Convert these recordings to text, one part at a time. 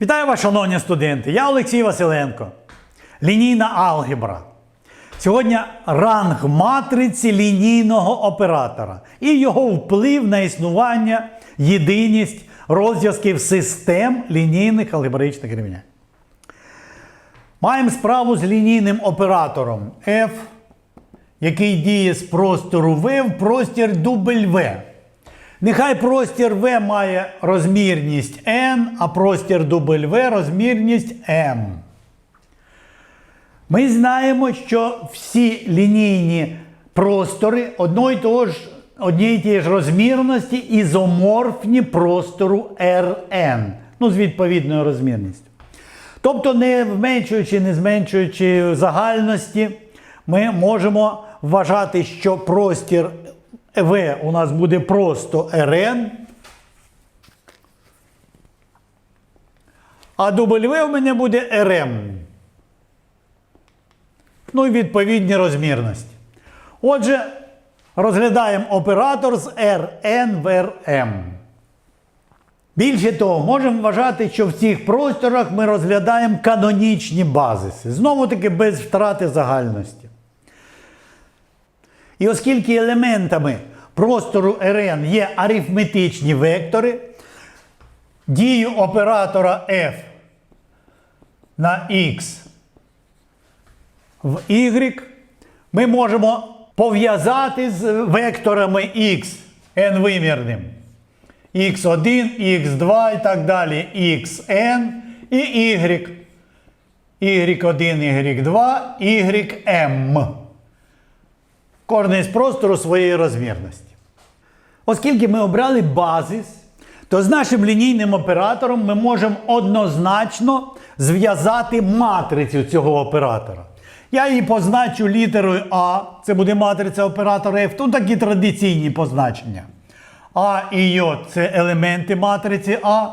Вітаю вас, шановні студенти! Я Олексій Василенко. Лінійна алгебра. Сьогодні ранг матриці лінійного оператора і його вплив на існування, єдиність розв'язків систем лінійних алгебраїчних рівнянь. Маємо справу з лінійним оператором F, який діє з простору V в простір W. Нехай простір V має розмірність n, а простір W розмірність m. Ми знаємо, що всі лінійні простори одної того ж, однієї тієї ж розмірності ізоморфні простору Rn. Ну, з відповідною розмірністю. Тобто, не зменшуючи, не зменшуючи загальності, ми можемо вважати, що простір В у нас буде просто Rn, а W у мене буде Rm. Ну і відповідні розмірності. Отже, розглядаємо оператор з Rn в Rm. Більше того, можемо вважати, що в цих просторах ми розглядаємо канонічні базиси. Знову таки без втрати загальності. І оскільки елементами простору Rn є арифметичні вектори, дію оператора f на x в y ми можемо пов'язати з векторами x n-вимірним. x1, x2 і так далі, xn і y. y1, y2, ym. Кожний з простору своєї розмірності. Оскільки ми обрали базис, то з нашим лінійним оператором ми можемо однозначно зв'язати матрицю цього оператора. Я її позначу літерою А, це буде матриця оператора F, тут такі традиційні позначення. А і J це елементи матриці А.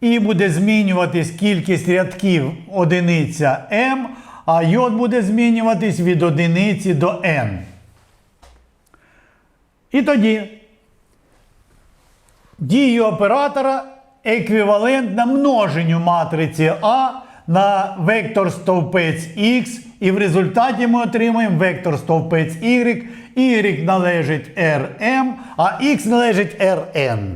І буде змінюватись кількість рядків одиниця М, а J буде змінюватись від одиниці до N. І тоді дія оператора еквівалентна множенню матриці А на вектор стовпець Х, і в результаті ми отримаємо вектор стовпець Y, Y належить Rm, а X належить Rn.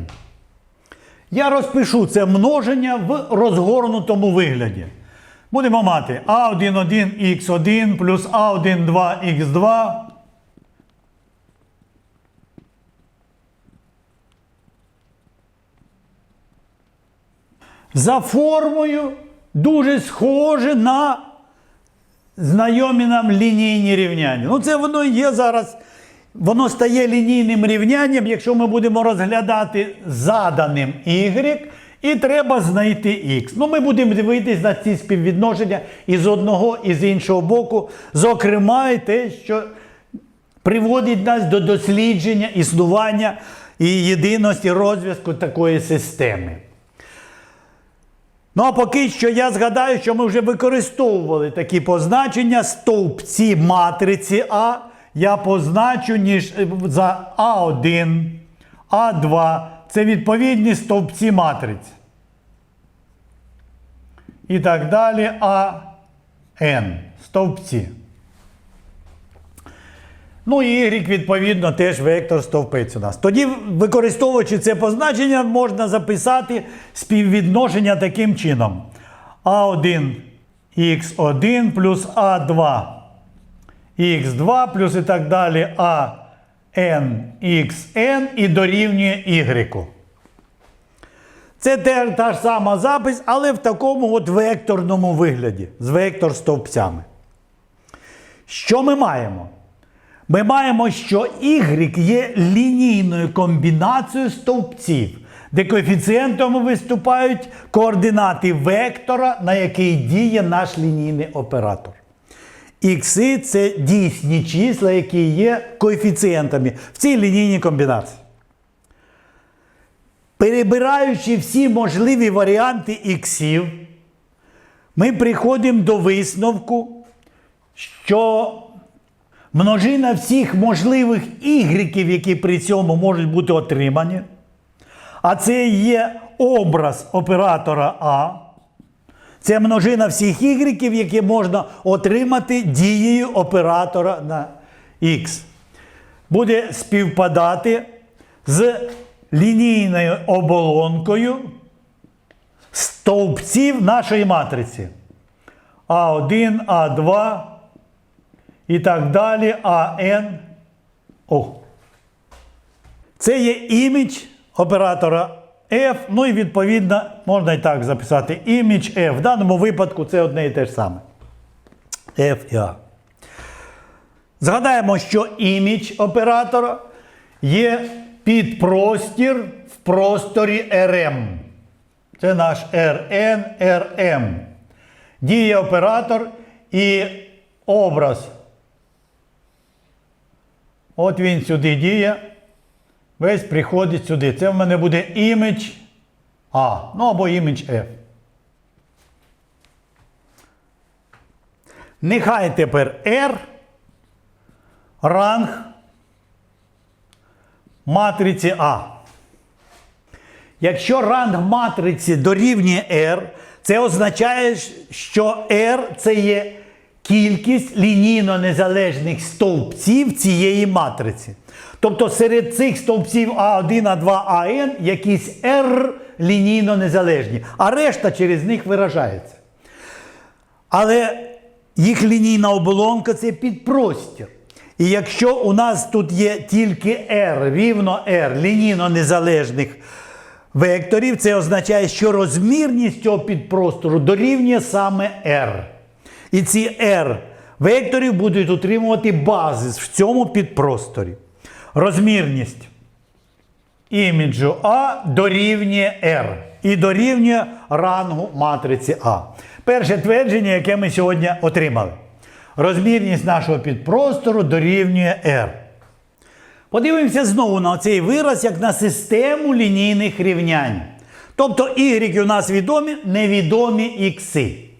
Я розпишу це множення в розгорнутому вигляді. Будемо мати А11 Х1 плюс А12 за формою дуже схоже на знайомі нам лінійні рівняння. Ну, це воно є зараз. Воно стає лінійним рівнянням, якщо ми будемо розглядати заданим y, і треба знайти x. Ну, ми будемо дивитись на ці співвідношення і з одного, і з іншого боку. Зокрема, і те, що приводить нас до дослідження існування і єдиності розв'язку такої системи. Ну, а поки що я згадаю, що ми вже використовували такі позначення стовпці матриці А. Я позначу ніж е, за А1, А2. Це відповідні стовпці матриці. І так далі АН. Стовпці. Ну і Y, відповідно, теж вектор стовпець у нас. Тоді, використовуючи це позначення, можна записати співвідношення таким чином. А1 х1 плюс А2 х2 плюс і так далі АН xn і дорівнює Y. Це те, та ж сама запис, але в такому от векторному вигляді з вектор стовпцями. Що ми маємо? Ми маємо, що y є лінійною комбінацією стовпців, де коефіцієнтом виступають координати вектора, на який діє наш лінійний оператор. Ікси це дійсні числа, які є коефіцієнтами в цій лінійній комбінації. Перебираючи всі можливі варіанти іксів, ми приходимо до висновку, що множина всіх можливих ігреків, які при цьому можуть бути отримані, а це є образ оператора А, Це множина всіх y, які можна отримати дією оператора на x. Буде співпадати з лінійною оболонкою стовпців нашої матриці. А1, А2 і так далі, АН. О. Це є імідж оператора F, ну і відповідно можна і так записати імідж F. В даному випадку це одне і те ж саме. F і A. Згадаємо, що імідж оператора є підпростір в просторі RM. Це наш RN, RM. Діє оператор і образ. От він сюди діє. Весь приходить сюди. Це в мене буде імідж А. Ну або імідж F. Нехай тепер R ранг матриці А. Якщо ранг матриці дорівнює R, це означає, що R це є кількість лінійно незалежних стовпців цієї матриці. Тобто серед цих стовпців А1, А2, АН якісь R лінійно незалежні, а решта через них виражається. Але їх лінійна оболонка це підпростір. І якщо у нас тут є тільки R, рівно R, лінійно незалежних векторів, це означає, що розмірність цього підпростору дорівнює саме R. І ці R векторів будуть утримувати базис в цьому підпросторі. Розмірність іміджу А дорівнює R і дорівнює рангу матриці А. Перше твердження, яке ми сьогодні отримали. Розмірність нашого підпростору дорівнює R. Подивимося знову на цей вираз як на систему лінійних рівнянь. Тобто y у нас відомі, невідомі ікси.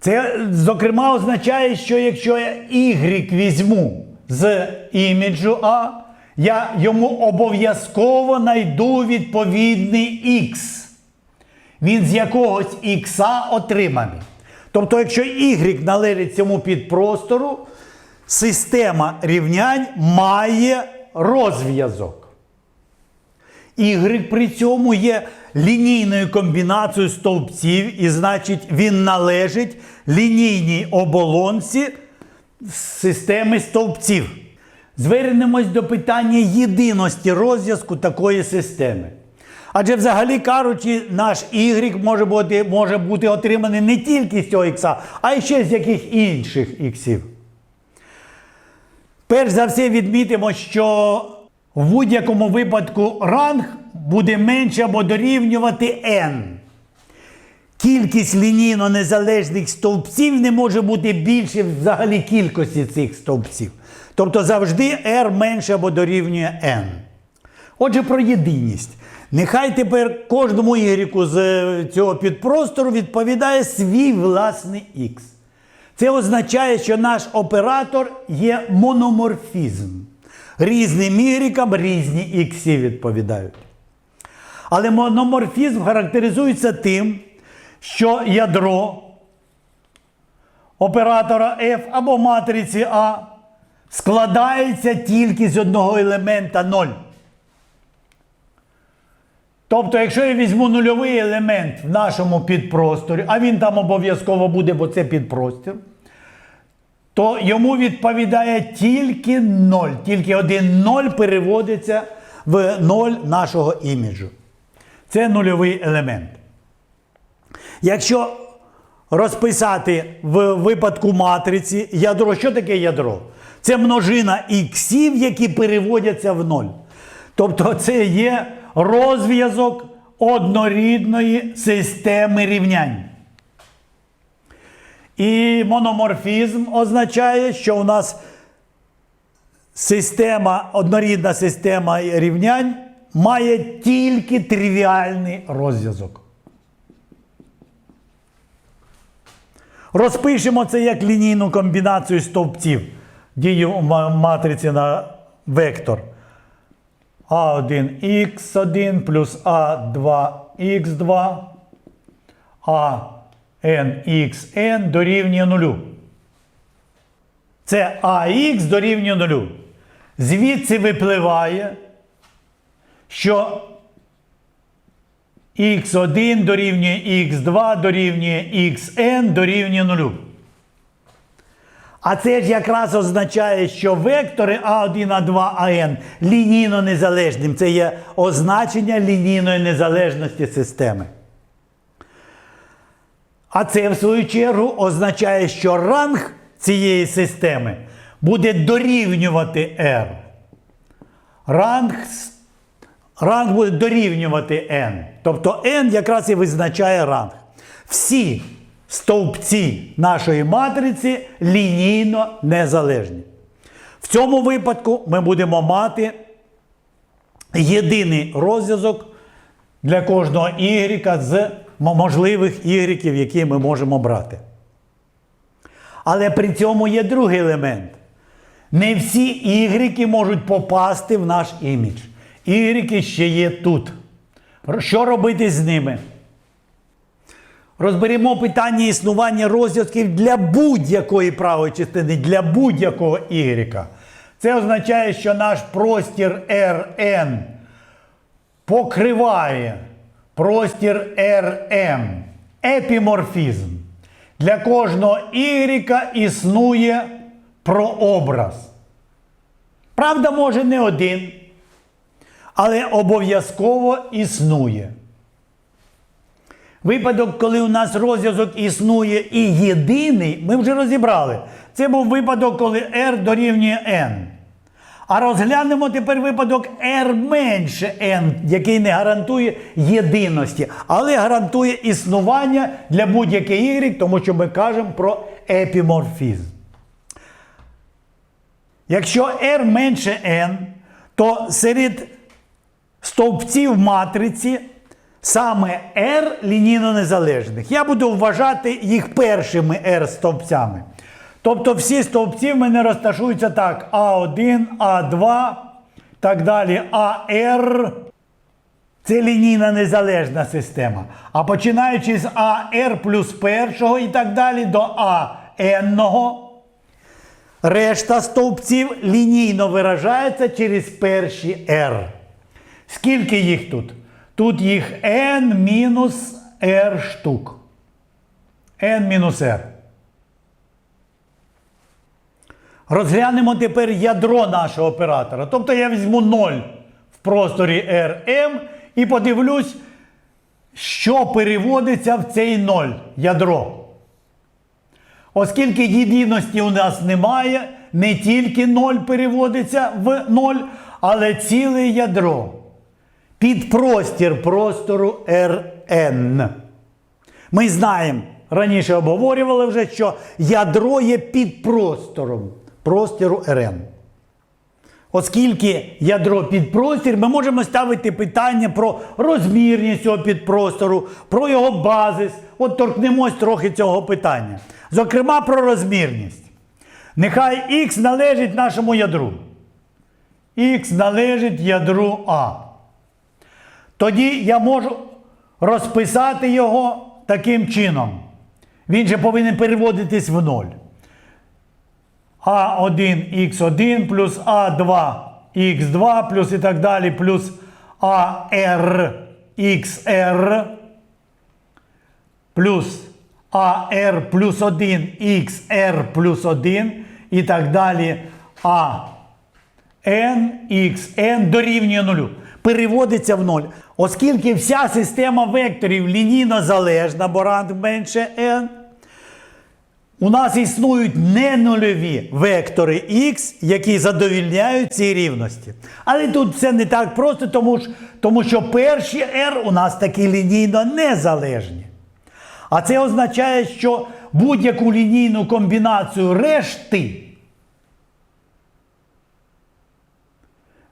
Це, зокрема, означає, що якщо я y візьму з іміджу А, я йому обов'язково знайду відповідний Х. Він з якогось ікса отриманий. Тобто, якщо y належить цьому підпростору, система рівнянь має розв'язок. Y при цьому є лінійною комбінацією стовпців, і значить, він належить лінійній оболонці системи стовпців. Звернемось до питання єдиності розв'язку такої системи. Адже, взагалі кажучи, наш y може бути, може бути отриманий не тільки з цього ікса, а й ще з яких інших іксів. Перш за все відмітимо, що в будь-якому випадку ранг буде менше або дорівнювати n. Кількість лінійно незалежних стовпців не може бути більше взагалі кількості цих стовпців. Тобто завжди r менше або дорівнює n. Отже, про єдиність. Нехай тепер кожному ігріку з е, цього підпростору відповідає свій власний х. Це означає, що наш оператор є мономорфізм. Різним ігрікам різні ікси відповідають. Але мономорфізм характеризується тим, що ядро оператора F або матриці А складається тільки з одного елемента 0. Тобто, якщо я візьму нульовий елемент в нашому підпросторі, а він там обов'язково буде, бо це підпростір, то йому відповідає тільки 0. Тільки один 0 переводиться в 0 нашого іміджу. Це нульовий елемент. Якщо розписати в випадку матриці ядро, що таке ядро? Це множина іксів, які переводяться в ноль. Тобто це є розв'язок однорідної системи рівнянь. І мономорфізм означає, що у нас система, однорідна система рівнянь має тільки тривіальний розв'язок. Розпишемо це як лінійну комбінацію стовпців дію ма- матриці на вектор. А1х1 плюс А2х2, ANXN дорівнює нулю. Це AX дорівнює нулю. Звідси випливає, що x1 дорівнює x2 дорівнює xn дорівнює нулю. А це ж якраз означає, що вектори А1, А2, АН лінійно незалежним. Це є означення лінійної незалежності системи. А це, в свою чергу, означає, що ранг цієї системи буде дорівнювати R. Ранг, ранг буде дорівнювати n. Тобто n якраз і визначає ранг. Всі стовпці нашої матриці лінійно незалежні. В цьому випадку ми будемо мати єдиний розв'язок для кожного y з можливих y, які ми можемо брати. Але при цьому є другий елемент. Не всі ігрики можуть попасти в наш імідж. Ігрики ще є тут. Що робити з ними? Розберемо питання існування розв'язків для будь-якої правої частини, для будь-якого ігрика. Це означає, що наш простір Rn покриває простір Rm. Епіморфізм. Для кожного Y існує прообраз. Правда, може не один, але обов'язково існує. Випадок, коли у нас розв'язок існує і єдиний, ми вже розібрали. Це був випадок, коли R дорівнює N. А розглянемо тепер випадок R менше N, який не гарантує єдиності, але гарантує існування для будь-яких Y, тому що ми кажемо про епіморфізм. Якщо R менше N, то серед стовпців матриці саме R лінійно незалежних. Я буду вважати їх першими R стовпцями. Тобто всі стовпці в мене розташуються так: А1, А2, так далі, АР. Це лінійна незалежна система. А починаючи з АР плюс першого і так далі до АН, решта стовпців лінійно виражається через перші R. Скільки їх тут? Тут їх n мінус r штук. n мінус r. Розглянемо тепер ядро нашого оператора. Тобто я візьму 0 в просторі Rm і подивлюсь, що переводиться в цей 0 ядро. Оскільки єдиності у нас немає, не тільки 0 переводиться в 0, але ціле ядро під простір простору Rn. Ми знаємо, раніше обговорювали вже, що ядро є під простором простору Rn. Оскільки ядро підпростір, ми можемо ставити питання про розмірність цього підпростору, про його базис. От торкнемось трохи цього питання. Зокрема, про розмірність. Нехай Х належить нашому ядру. Х належить ядру А. Тоді я можу розписати його таким чином. Він же повинен переводитись в ноль. А1 х1 плюс А2 х2 плюс і так далі, плюс АР XR плюс АР плюс 1 XR плюс 1 і так далі. А n, xn дорівнює нулю. Переводиться в ноль. Оскільки вся система векторів лінійно залежна, бо ранг менше n, у нас існують ненульові вектори x, які задовільняють ці рівності. Але тут все не так просто, тому, ж- тому що перші r у нас такі лінійно незалежні. А це означає, що будь-яку лінійну комбінацію решти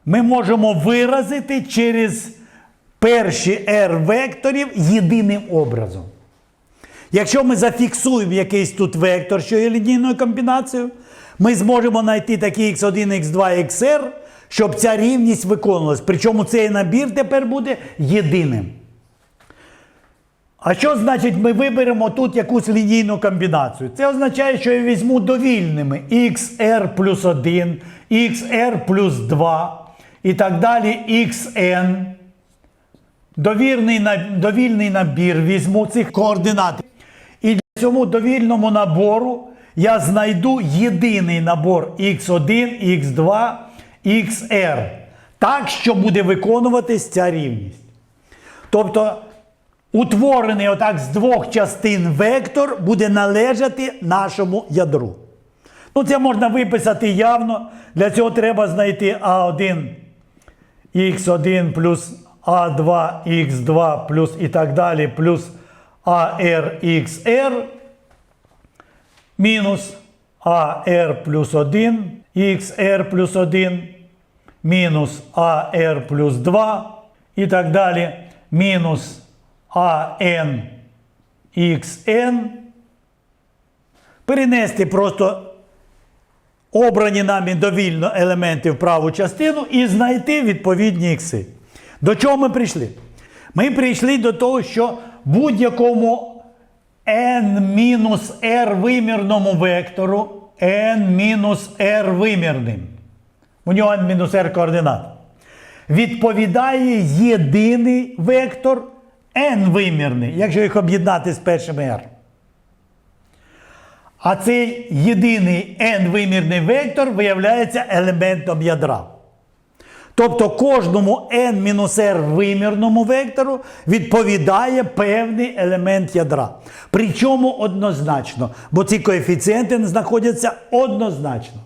ми можемо виразити через перші r векторів єдиним образом. Якщо ми зафіксуємо якийсь тут вектор, що є лінійною комбінацією, ми зможемо знайти такий x1, x2, xr, щоб ця рівність виконувалась. Причому цей набір тепер буде єдиним. А що значить ми виберемо тут якусь лінійну комбінацію? Це означає, що я візьму довільними xr плюс 1, xr плюс 2 і так далі xn. Довірний, довільний набір візьму цих координат. Цьому довільному набору я знайду єдиний набор x1, x2, xr. Так, що буде виконуватись ця рівність. Тобто утворений отак з двох частин вектор буде належати нашому ядру. Ну, це можна виписати явно. Для цього треба знайти А1 х1 плюс А2 х2 плюс і так далі, плюс АР xr мінус АР плюс 1 xr плюс 1 мінус АР плюс 2 і так далі, мінус АН xn. Перенести просто обрані нами довільно елементи в праву частину і знайти відповідні ікси. До чого ми прийшли? Ми прийшли до того, що будь-якому n-r вимірному вектору n-r вимірним. У нього n-r координат. Відповідає єдиний вектор n вимірний, якщо їх об'єднати з першим r. А цей єдиний n-вимірний вектор виявляється елементом ядра. Тобто кожному n-r вимірному вектору відповідає певний елемент ядра. Причому однозначно, бо ці коефіцієнти знаходяться однозначно.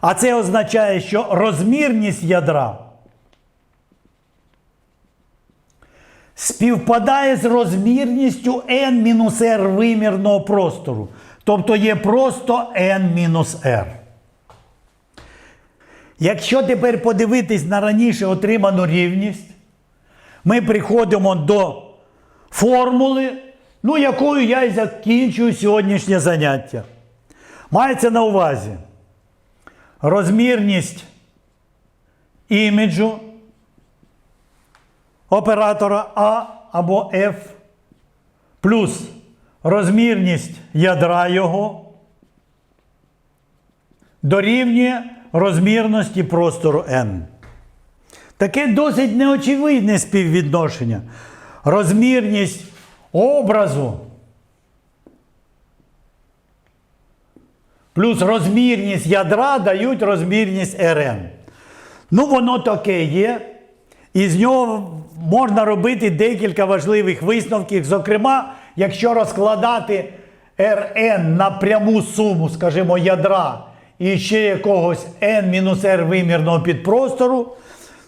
А це означає, що розмірність ядра співпадає з розмірністю n-r вимірного простору. Тобто є просто n-r. Якщо тепер подивитись на раніше отриману рівність, ми приходимо до формули, ну, якою я і закінчую сьогоднішнє заняття. Мається на увазі розмірність іміджу оператора А або F плюс розмірність ядра його дорівнює розмірності простору n. Таке досить неочевидне співвідношення. Розмірність образу плюс розмірність ядра дають розмірність Rn. Ну, воно таке є. І з нього можна робити декілька важливих висновків. Зокрема, якщо розкладати Rn на пряму суму, скажімо, ядра і ще якогось n-r вимірного підпростору,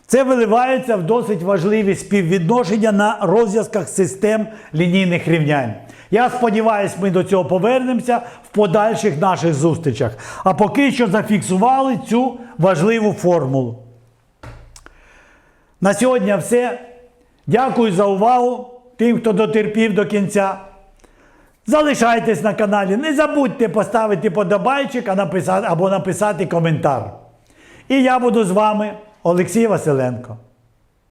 це виливається в досить важливі співвідношення на розв'язках систем лінійних рівнянь. Я сподіваюся, ми до цього повернемося в подальших наших зустрічах. А поки що зафіксували цю важливу формулу. На сьогодні все. Дякую за увагу тим, хто дотерпів до кінця. Залишайтесь на каналі. Не забудьте поставити подобайчик або написати коментар. І я буду з вами, Олексій Василенко.